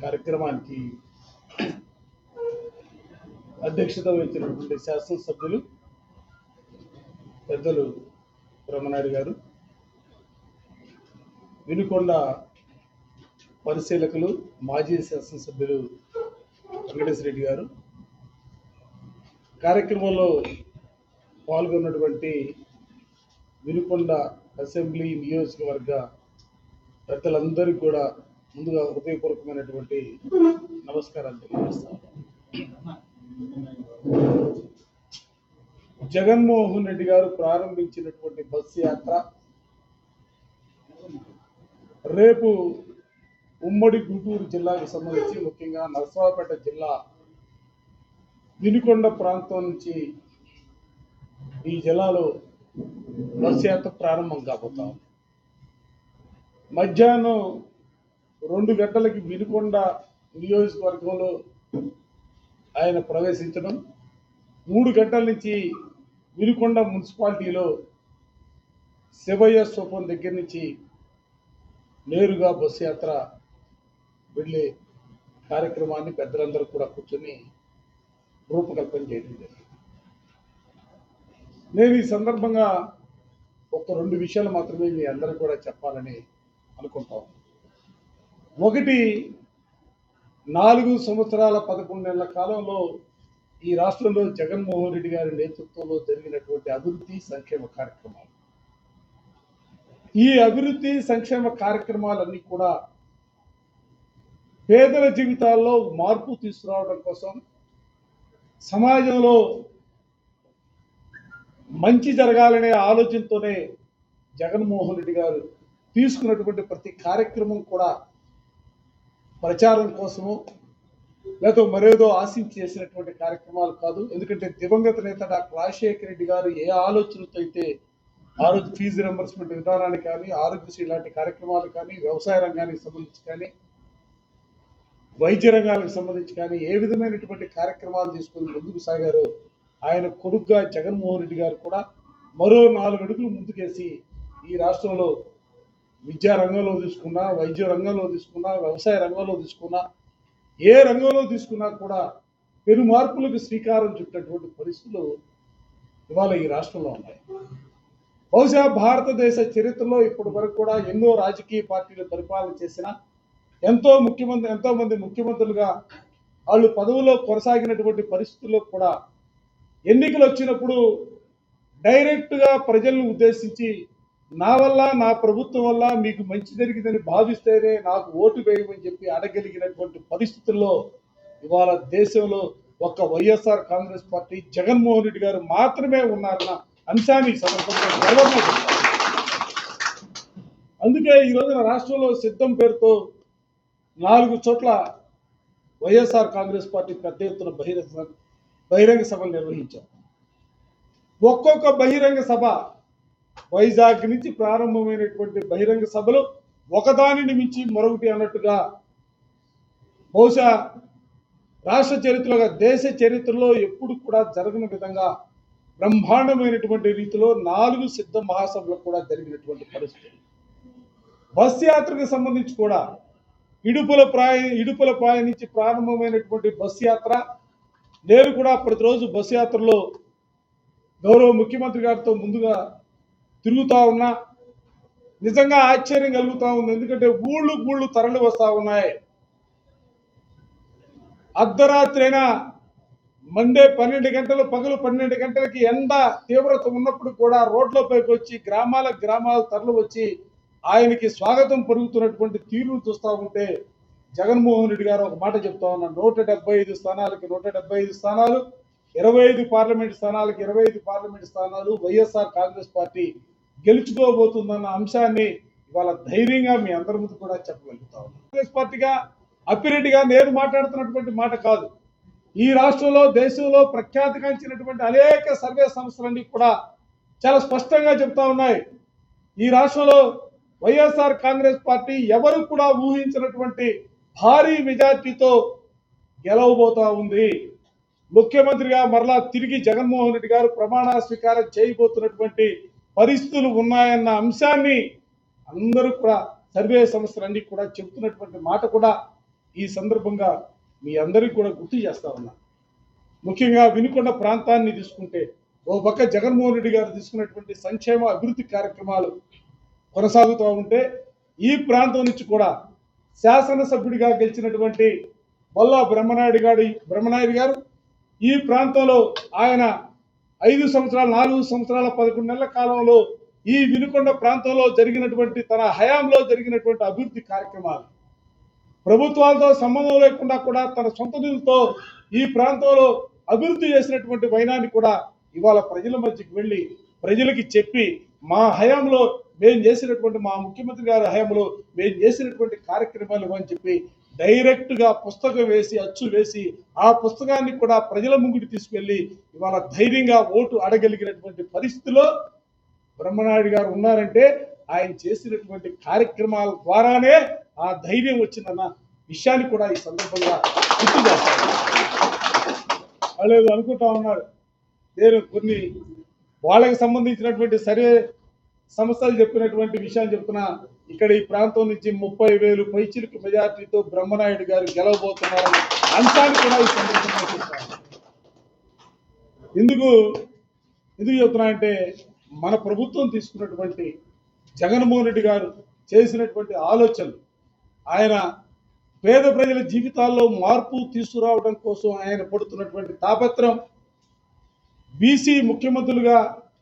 కార్యక్రమానికి అధ్యక్షత వహించినటువంటి శాసనసభ్యులు పెద్దలు బ్రహ్మనాయుడు గారు వినుకొండ పరిశీలకులు మాజీ శాసనసభ్యులు వెంకటేశ్వర రెడ్డి గారు. కార్యక్రమంలో పాల్గొన్నటువంటి వినుకొండ అసెంబ్లీ నియోజకవర్గ పెద్దలందరికీ కూడా ముందుగా హృదయపూర్వకమైనటువంటి నమస్కారాలు తెలియజేస్తాను. జగన్మోహన్ రెడ్డి గారు ప్రారంభించినటువంటి బస్సు యాత్ర రేపు ఉమ్మడి గుంటూరు జిల్లాకు సంబంధించి ముఖ్యంగా నరసరావుపేట జిల్లా వినుకొండ ప్రాంతం నుంచి ఈ జిల్లాలో బస్సు యాత్ర ప్రారంభం కాబోతా ఉంది. మధ్యాహ్నం రెండు గంటలకి వినుకొండ నియోజకవర్గంలో ఆయన ప్రవేశించడం మూడు గంటల నుంచి వినుకొండ మున్సిపాలిటీలో శివయ్య స్థూపం దగ్గర నుంచి నేరుగా బస్సు యాత్ర వెళ్ళే కార్యక్రమాన్ని పెద్దలందరూ కూడా కూర్చొని రూపకల్పన చేయడం జరిగింది నేను ఈ సందర్భంగా ఒక రెండు విషయాలు మాత్రమే మీ అందరూ కూడా చెప్పాలని అనుకుంటా ఉన్నాను. ఒకటి నాలుగు సంవత్సరాల పదకొండు నెలల కాలంలో ఈ రాష్ట్రంలో జగన్మోహన్ రెడ్డి గారి నేతృత్వంలో జరిగినటువంటి అభివృద్ధి సంక్షేమ కార్యక్రమాలు. ఈ అభివృద్ధి సంక్షేమ కార్యక్రమాలన్నీ కూడా పేదల జీవితాల్లో మార్పు తీసుకురావడం కోసం సమాజంలో మంచి జరగాలనే ఆలోచనతోనే జగన్మోహన్ రెడ్డి గారు తీసుకున్నటువంటి ప్రతి కార్యక్రమం కూడా ప్రచారం కోసము లేకపోతే మరేదో ఆశించి చేసినటువంటి కార్యక్రమాలు కాదు. ఎందుకంటే దివంగత నేత డాక్టర్ రాజశేఖర రెడ్డి గారు ఏ ఆలోచనతో అయితే ఆరోగ్య ఫీజు రింబర్స్మెంట్ విధానానికి కానీ ఆరోగ్యశ్రీ లాంటి కార్యక్రమాలు కానీ వ్యవసాయ రంగానికి సంబంధించి కానీ వైద్య రంగానికి సంబంధించి కానీ ఏ విధమైనటువంటి కార్యక్రమాలు తీసుకుని ముందుకు సాగారు ఆయన కొడుకుగా జగన్మోహన్ రెడ్డి గారు కూడా మరో నాలుగు అడుగులు ముందుకేసి ఈ రాష్ట్రంలో విద్యా రంగంలో తీసుకున్నా వైద్య రంగంలో తీసుకున్నా వ్యవసాయ రంగంలో తీసుకున్నా ఏ రంగంలో తీసుకున్నా కూడా పెను మార్పులకు శ్రీకారం చుట్టినటువంటి పరిస్థితులు ఇవాళ ఈ రాష్ట్రంలో ఉన్నాయి. బహుశా భారతదేశ చరిత్రలో ఇప్పటి వరకు కూడా ఎన్నో రాజకీయ పార్టీలు పరిపాలన చేసిన ఎంతో ముఖ్యమంత్రి ఎంతో మంది ముఖ్యమంత్రులుగా వాళ్ళు పదవులో కొనసాగినటువంటి పరిస్థితుల్లో కూడా ఎన్నికలు వచ్చినప్పుడు డైరెక్ట్గా ప్రజలను ఉద్దేశించి నా వల్ల నా ప్రభుత్వం వల్ల మీకు మంచి జరిగిందని భావిస్తేనే నాకు ఓటు వేయమని చెప్పి అడగలిగినటువంటి పరిస్థితుల్లో ఇవాళ దేశంలో ఒక్క వైఎస్ఆర్ కాంగ్రెస్ పార్టీ జగన్మోహన్ రెడ్డి గారు మాత్రమే ఉన్నారన్న అంశాన్ని సందర్భంగా గర్వంగా అందుకే ఈ రోజున రాష్ట్రంలో సిద్ధం పేరుతో నాలుగు చోట్ల వైఎస్ఆర్ కాంగ్రెస్ పార్టీ పెద్ద ఎత్తున బహిరంగ బహిరంగ సభలు నిర్వహించారు. ఒక్కొక్క బహిరంగ సభ వైజాగ్ నుంచి ప్రారంభమైనటువంటి బహిరంగ సభలు ఒకదానిని మించి మరొకటి అన్నట్టుగా బహుశా రాష్ట్ర చరిత్రలో దేశ చరిత్రలో ఎప్పుడు కూడా జరగని విధంగా బ్రహ్మాండమైనటువంటి రీతిలో నాలుగు సిద్ధ మహాసభలు కూడా జరిగినటువంటి పరిస్థితి. బస్ యాత్రకు సంబంధించి కూడా ఇడుపుల ప్రాయ ఇడుపుల ప్రాయ నుంచి ప్రారంభమైనటువంటి బస్ యాత్ర నేను కూడా ప్రతిరోజు బస్ యాత్రలో గౌరవ ముఖ్యమంత్రి గారితో ముందుగా తిరుగుతూ ఉన్నా నిజంగా ఆశ్చర్యం కలుగుతూ ఉంది. ఎందుకంటే ఊళ్ళు గూళ్ళు తరలి వస్తూ ఉన్నాయి. అర్ధరాత్రైనా మండే పన్నెండు గంటలు పగలు పన్నెండు గంటలకి ఎండ తీవ్రత ఉన్నప్పుడు కూడా రోడ్లపైకి వచ్చి గ్రామాల గ్రామాలు తరలి వచ్చి ఆయనకి స్వాగతం పరుగుతున్నటువంటి తీరును చూస్తూ ఉంటే జగన్మోహన్ రెడ్డి గారు ఒక మాట చెప్తా ఉన్నారు నూట డెబ్బై ఐదు స్థానాలకి నూట డెబ్బై ఐదు స్థానాలు ఇరవై ఐదు పార్లమెంట్ స్థానాలకు ఇరవై ఐదు పార్లమెంట్ స్థానాలు వైఎస్ఆర్ కాంగ్రెస్ పార్టీ గెలుచుకోబోతుందన్న అంశాన్ని ఇవాళ ధైర్యంగా మీ అందరి ముందు కూడా చెప్పగలుగుతా ఉన్నాం. కాంగ్రెస్ పార్టీగా అప్పిరెడ్డిగా నేను మాట్లాడుతున్నటువంటి మాట కాదు. ఈ రాష్ట్రంలో దేశంలో ప్రఖ్యాతిగాంచినటువంటి అనేక సర్వే సంస్థలన్నీ కూడా చాలా స్పష్టంగా చెప్తా ఉన్నాయి. ఈ రాష్ట్రంలో వైఎస్ఆర్ కాంగ్రెస్ పార్టీ ఎవరు కూడా ఊహించినటువంటి భారీ మెజార్టీతో గెలవబోతా ఉంది. ముఖ్యమంత్రిగా మరలా తిరిగి జగన్మోహన్ రెడ్డి గారు ప్రమాణ స్వీకారం చేయబోతున్నటువంటి పరిస్థితులు ఉన్నాయన్న అంశాన్ని అందరూ కూడా సర్వే సంస్థలన్నీ కూడా చెబుతున్నటువంటి మాట కూడా ఈ సందర్భంగా మీ అందరికీ కూడా గుర్తు చేస్తా ఉన్నా. ముఖ్యంగా వినుకొండ ప్రాంతాన్ని తీసుకుంటే ఓ పక్క జగన్మోహన్ రెడ్డి గారు తీసుకున్నటువంటి సంక్షేమ అభివృద్ధి కార్యక్రమాలు కొనసాగుతూ ఉంటే ఈ ప్రాంతం నుంచి కూడా శాసనసభ్యుడిగా గెలిచినటువంటి బొల్లా బ్రహ్మనాయుడు గారి బ్రహ్మనాయుడు గారు ఈ ప్రాంతంలో ఆయన ఐదు సంవత్సరాలు నాలుగు సంవత్సరాల పదకొండు నెలల కాలంలో ఈ వినుకొండ ప్రాంతంలో జరిగినటువంటి తన హయాంలో జరిగినటువంటి అభివృద్ధి కార్యక్రమాలు. ప్రభుత్వాలతో సంబంధం లేకుండా కూడా తన సొంత నిధులతో ఈ ప్రాంతంలో అభివృద్ధి చేసినటువంటి వైనాన్ని కూడా ఇవాళ ప్రజల మధ్యకి వెళ్ళి ప్రజలకి చెప్పి మా హయాంలో మేము చేసినటువంటి మా ముఖ్యమంత్రి గారి హయాంలో మేము చేసినటువంటి కార్యక్రమాలు అని చెప్పి డైరెక్ట్గా పుస్తకం వేసి అచ్చు వేసి ఆ పుస్తకాన్ని కూడా ప్రజల ముంగిటి తీసుకెళ్ళి ఇవాళ ధైర్యంగా ఓటు అడగలిగినటువంటి పరిస్థితిలో బ్రహ్మనాయుడు గారు ఉన్నారంటే ఆయన చేసినటువంటి కార్యక్రమాల ద్వారానే ఆ ధైర్యం వచ్చిందన్న విషయాన్ని కూడా ఈ సందర్భంగా గుర్తు చేస్తాను వాళ్ళు అనుకుంటా ఉన్నారు నేను కొన్ని వాళ్ళకి సంబంధించినటువంటి సర్వే సంస్థలు చెప్పినటువంటి విషయాన్ని చెప్తున్నా. ఇక్కడ ఈ ప్రాంతం నుంచి ముప్పై వేలు పైచిలుకు మెజార్టీతో బ్రహ్మనాయుడు గారు గెలవబోతున్నారని అంశాన్ని కూడా ఈ సందర్భంగా చెప్పాను ఎందుకు ఎందుకు చెప్తున్నా అంటే మన ప్రభుత్వం తీసుకున్నటువంటి జగన్మోహన్ రెడ్డి గారు చేసినటువంటి ఆలోచనలు ఆయన పేద ప్రజల జీవితాల్లో మార్పు తీసుకురావడం కోసం ఆయన పడుతున్నటువంటి తాపత్రం బీసీ ముఖ్యమంత్రులుగా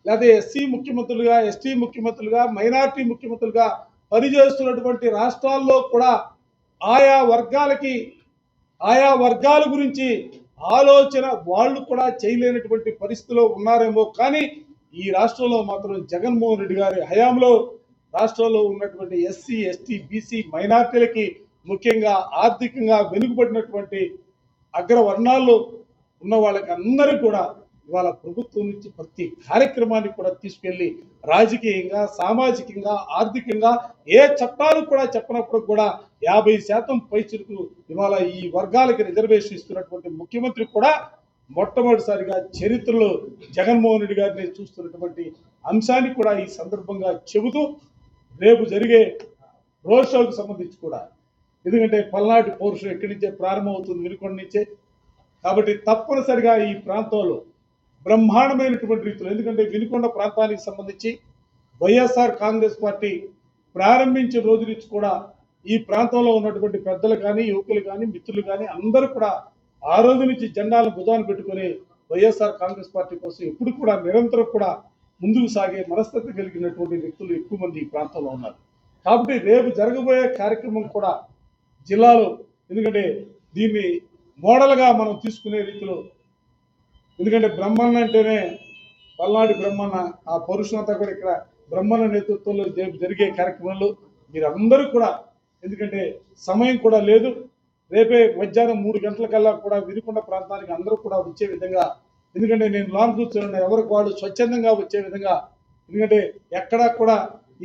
లేదా ఎస్సీ ముఖ్యమంత్రులుగా ఎస్టీ ముఖ్యమంత్రులుగా మైనార్టీ ముఖ్యమంత్రులుగా పనిచేస్తున్నటువంటి రాష్ట్రాల్లో కూడా ఆయా వర్గాలకి ఆయా వర్గాల గురించి ఆలోచన వాళ్ళు కూడా చేయలేనటువంటి పరిస్థితిలో ఉన్నారేమో. కానీ ఈ రాష్ట్రంలో మాత్రం జగన్మోహన్ రెడ్డి గారి హయాంలో రాష్ట్రంలో ఉన్నటువంటి ఎస్సీ ఎస్టీ బీసీ మైనార్టీలకి ముఖ్యంగా ఆర్థికంగా వెనుకబడినటువంటి అగ్రవర్ణాల్లో ఉన్న వాళ్ళకి అందరూ కూడా ఇవాళ ప్రభుత్వం నుంచి ప్రతి కార్యక్రమాన్ని కూడా తీసుకెళ్ళి రాజకీయంగా సామాజికంగా ఆర్థికంగా ఏ చట్టాలు కూడా చెప్పనప్పుడు కూడా యాభై శాతం పైచులకు ఇవాళ ఈ వర్గాలకి రిజర్వేషన్ ఇస్తున్నటువంటి ముఖ్యమంత్రి కూడా మొట్టమొదటిసారిగా చరిత్రలో జగన్మోహన్ రెడ్డి గారిని చూస్తున్నటువంటి అంశాన్ని కూడా ఈ సందర్భంగా చెబుతూ రేపు జరిగే రోడ్ షోకి సంబంధించి కూడా. ఎందుకంటే పల్నాటి పౌరుషం ఎక్కడి నుంచే ప్రారంభమవుతుంది? వినుకొండ నుంచే. కాబట్టి తప్పనిసరిగా ఈ ప్రాంతంలో బ్రహ్మాండమైనటువంటి రీతిలో. ఎందుకంటే వినుకొండ ప్రాంతానికి సంబంధించి వైఎస్ఆర్ కాంగ్రెస్ పార్టీ ప్రారంభించిన రోజు నుంచి కూడా ఈ ప్రాంతంలో ఉన్నటువంటి పెద్దలు కానీ యువకులు కానీ మిత్రులు కానీ అందరూ కూడా ఆ రోజు నుంచి జెండాలను భుజాన్ని పెట్టుకొని వైఎస్ఆర్ కాంగ్రెస్ పార్టీ కోసం ఎప్పుడు కూడా నిరంతరం కూడా ముందుకు సాగే మనస్తత్వం కలిగినటువంటి వ్యక్తులు ఎక్కువ మంది ఈ ప్రాంతంలో ఉన్నారు. కాబట్టి రేపు జరగబోయే కార్యక్రమం కూడా జిల్లాలో ఎందుకంటే దీన్ని మోడల్గా మనం తీసుకునే రీతిలో ఎందుకంటే బ్రహ్మన్న అంటేనే పల్నాడు బ్రహ్మన్న ఆ పౌరుషం కూడా ఇక్కడ బ్రహ్మన్న నేతృత్వంలో జరిగే కార్యక్రమంలో మీరందరూ కూడా ఎందుకంటే సమయం కూడా లేదు. రేపే మధ్యాహ్నం మూడు గంటలకల్లా కూడా వినుకొండ ప్రాంతానికి అందరూ కూడా వచ్చే విధంగా ఎందుకంటే నేను లాన్ చూస్తున్నాను ఎవరికి వాళ్ళు స్వచ్ఛందంగా వచ్చే విధంగా ఎందుకంటే ఎక్కడా కూడా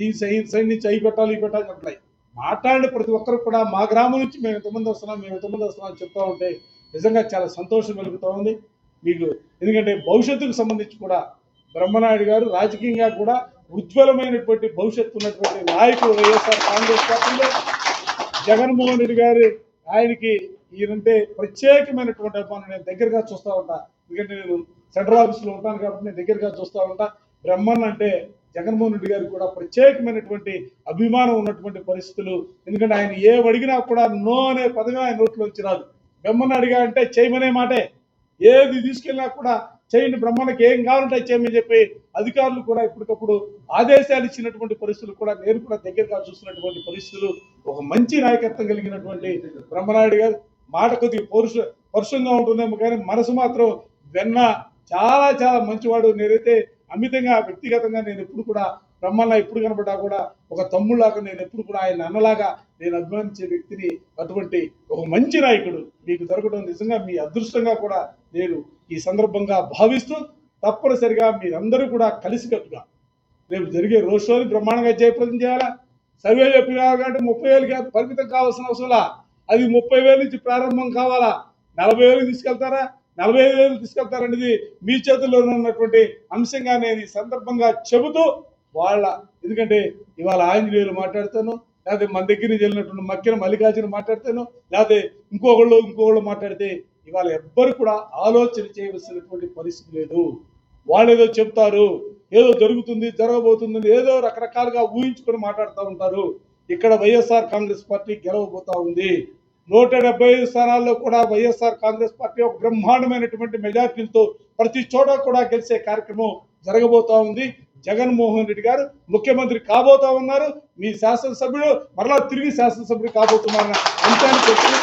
ఈ సైడ్ సైడ్ నుంచి అయి పెట్టాలి ఈ పెట్టాలి చెప్పలేదు. మాట్లాడిన ప్రతి ఒక్కరు కూడా మా గ్రామం నుంచి మేము ఎంతమంది వస్తున్నాం మేము ఎంతమంది వస్తున్నాం అని చెప్తా ఉంటే నిజంగా చాలా సంతోషం కలుగుతూ ఉంది. మీకు ఎందుకంటే భవిష్యత్తుకు సంబంధించి కూడా బ్రహ్మనాయుడు గారు రాజకీయంగా కూడా ఉజ్వలమైనటువంటి భవిష్యత్తు ఉన్నటువంటి నాయకుడు వైఎస్ఆర్ కాంగ్రెస్ పార్టీలో జగన్మోహన్ రెడ్డి గారు ఆయనకి ఈయనంటే ప్రత్యేకమైనటువంటి అభిమానం. నేను దగ్గరగా చూస్తూ ఉంటా. ఎందుకంటే నేను సెంట్రల్ ఆఫీస్లో ఉంటాను కాబట్టి నేను దగ్గరగా చూస్తూ ఉంటా. బ్రహ్మన్ అంటే జగన్మోహన్ రెడ్డి గారికి కూడా ప్రత్యేకమైనటువంటి అభిమానం ఉన్నటువంటి పరిస్థితులు. ఎందుకంటే ఆయన ఏ అడిగినా కూడా నో అనే పదవి ఆయన నోట్లో వచ్చి రాదు. బ్రహ్మన్ అడిగా అంటే చేయమనే మాటే. ఏది తీసుకెళ్ళినా కూడా చేయండి బ్రహ్మణకి ఏం కావాలంటే చేయమని చెప్పి అధికారులు కూడా ఇప్పటికప్పుడు ఆదేశాలు ఇచ్చినటువంటి పరిస్థితులు కూడా నేను కూడా దగ్గరగా చూస్తున్నటువంటి పరిస్థితులు ఒక మంచి నాయకత్వం కలిగినటువంటి బ్రహ్మనాయుడు గారు మాట కొద్దిగా పరుష పరుషంగా ఉంటుందేమో కానీ మనసు మాత్రం వెన్న చాలా చాలా మంచివాడు. నేనైతే అమితంగా వ్యక్తిగతంగా నేను ఎప్పుడు కూడా బ్రహ్మన్న ఎప్పుడు కనబడ్డా కూడా ఒక తమ్ముళ్ళలాగా నేను ఎప్పుడు కూడా ఆయన అన్నలాగా నేను అభిమానించే వ్యక్తిని అటువంటి ఒక మంచి నాయకుడు మీకు దొరకడం నిజంగా మీ అదృష్టంగా కూడా నేను ఈ సందర్భంగా భావిస్తూ తప్పనిసరిగా మీరందరూ కూడా కలిసికట్టుగా రేపు జరిగే రోడ్ షోని బ్రహ్మాండంగా జయప్రదం చేయాలా? సర్వే చెప్పినా ముప్పై వేలకి పరిమితం కావాల్సిన అవసరంలా అది ముప్పై వేల నుంచి ప్రారంభం కావాలా? నలభై వేలు తీసుకెళ్తారా? నలభై ఐదు వేలు తీసుకెళ్తారనేది మీ చేతుల్లోనే ఉన్నటువంటి అంశంగా నేను ఈ సందర్భంగా చెబుతూ వాళ్ళ ఎందుకంటే ఇవాళ ఆంజనేయులు మాట్లాడుతాను లేకపోతే మన దగ్గర నుంచి వెళ్ళినటువంటి మక్కిన మల్లికార్జున మాట్లాడతాను లేకపోతే ఇంకొకళ్ళు ఇంకొకళ్ళు మాట్లాడితే ఇవాళ ఎవ్వరు కూడా ఆలోచన చేయవలసినటువంటి పరిస్థితి లేదు. వాళ్ళు ఏదో చెప్తారు ఏదో జరుగుతుంది జరగబోతుంది ఏదో రకరకాలుగా ఊహించుకొని మాట్లాడుతూ ఉంటారు. ఇక్కడ వైఎస్ఆర్ కాంగ్రెస్ పార్టీ గెలవబోతా ఉంది. నూట డెబ్బై ఐదు స్థానాల్లో కూడా వైఎస్ఆర్ కాంగ్రెస్ పార్టీ ఒక బ్రహ్మాండమైనటువంటి మెజార్టీలతో ప్రతి చోట కూడా గెలిచే కార్యక్రమం జరగబోతా ఉంది. జగన్మోహన్ రెడ్డి గారు ముఖ్యమంత్రి కాబోతా ఉన్నారు. మీ శాసనసభ్యుడు మరలా తిరిగి శాసనసభ్యుడు కాబోతున్నారన్న అంశాన్ని చెప్పి